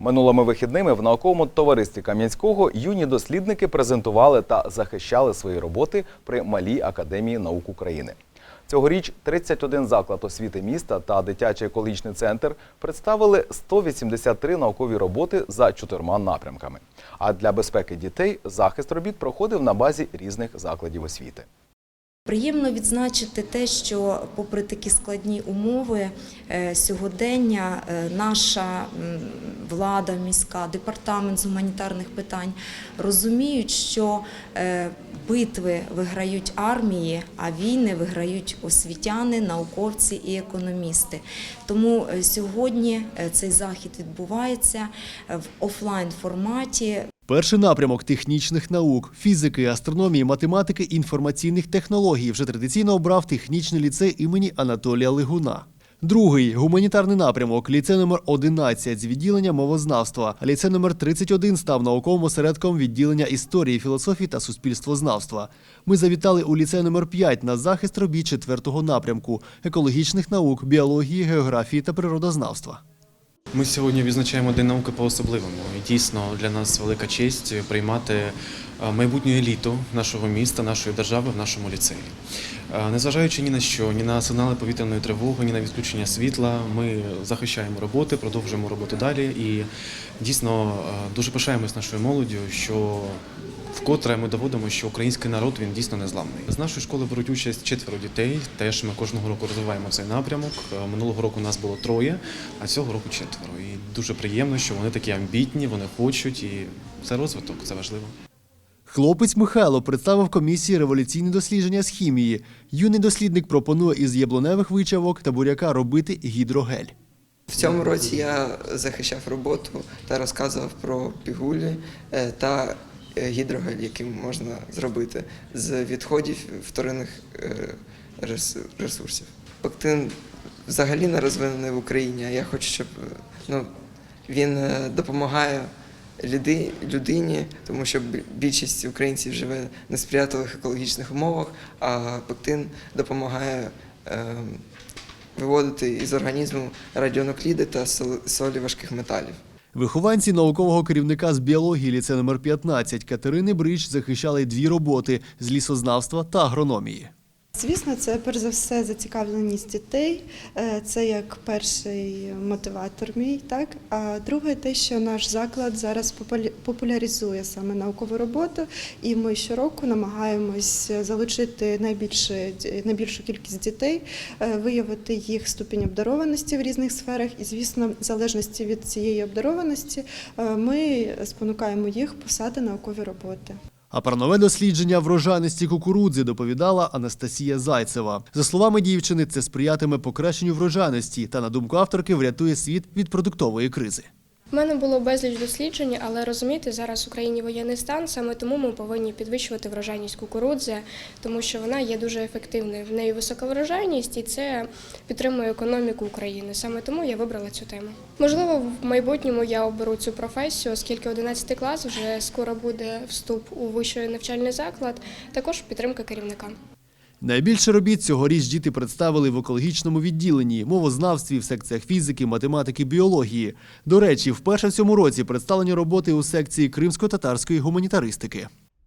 Минулими вихідними в науковому товаристві Кам'янського юні дослідники презентували та захищали свої роботи при Малій академії наук України. Цьогоріч 31 заклад освіти міста та дитячий екологічний центр представили 183 наукові роботи за чотирма напрямками. А для безпеки дітей захист робіт проходив на базі різних закладів освіти. Приємно відзначити те, що, попри такі складні умови е, сьогодення, е, наша влада міська, департамент з гуманітарних питань розуміють, що е, битви виграють армії, а війни виграють освітяни, науковці і економісти. Тому сьогодні цей захід відбувається в офлайн форматі. Перший напрямок технічних наук, фізики, астрономії, математики, інформаційних технологій вже традиційно обрав технічний ліцей імені Анатолія Лигуна. Другий гуманітарний напрямок ліцей номер 11 з відділення мовознавства. Ліцей номер 31 став науковим осередком відділення історії, філософії та суспільствознавства. Ми завітали у ліцей номер 5 на захист робіт четвертого напрямку екологічних наук, біології, географії та природознавства. Ми сьогодні відзначаємо День науки по-особливому. І дійсно для нас велика честь приймати майбутню еліту нашого міста, нашої держави в нашому ліцеї. Е, Незважаючи ні на що, ні на сигнали повітряної тривоги, ні на відключення світла, ми захищаємо роботи, продовжуємо роботу далі. І дійсно е, дуже пишаємось нашою молоддю, що вкотре ми доводимо, що український народ він дійсно незламний. З нашої школи беруть участь четверо дітей. Теж ми кожного року розвиваємо цей напрямок. Е, Минулого року нас було троє, а цього року четверо. І дуже приємно, що вони такі амбітні, вони хочуть, і це розвиток, це важливо. Хлопець Михайло представив комісії революційні дослідження з хімії. Юний дослідник пропонує із яблуневих вичавок та буряка робити гідрогель. В цьому році я захищав роботу та розказував про пігулі е, та е, гідрогель, який можна зробити з відходів вторинних е, рес- ресурсів. Пектин взагалі не розвинений в Україні, я хочу, щоб ну, він допомагає людині, тому що бі- більшість українців живе в несприятливих екологічних умовах, а пектин допомагає. е, виводити із організму радіонукліди та солі важких металів. Вихованці наукового керівника з біології ліцею номер 15 Катерини Брич захищали дві роботи з лісознавства та агрономії. Звісно, це перш за все зацікавленість дітей. Е, Це як перший мотиватор мій, так а друге, те, що наш заклад зараз популяризує саме наукову роботу, і ми щороку намагаємось залучити найбільше найбільшу кількість дітей, е, виявити їх ступінь обдарованості в різних сферах, і звісно, в залежності від цієї обдарованості, е, ми спонукаємо їх писати наукові роботи. А про нове дослідження врожайності кукурудзи доповідала Анастасія Зайцева. За словами дівчини, це сприятиме покращенню врожайності та, на думку авторки, врятує світ від продуктової кризи. У мене було безліч досліджень, але розумієте, зараз в Україні воєнний стан, саме тому ми повинні підвищувати врожайність кукурудзи, тому що вона є дуже ефективною. В неї висока врожайність і це підтримує економіку України. Саме тому я вибрала цю тему. Можливо, в майбутньому я оберу цю професію, оскільки 11 клас вже скоро буде вступ у вищий навчальний заклад, також підтримка керівника. Найбільше робіт цьогоріч діти представили в екологічному відділенні, мовознавстві, в секціях фізики, математики, біології. До речі, вперше в цьому році представлені роботи у секції кримсько-татарської гуманітаристики.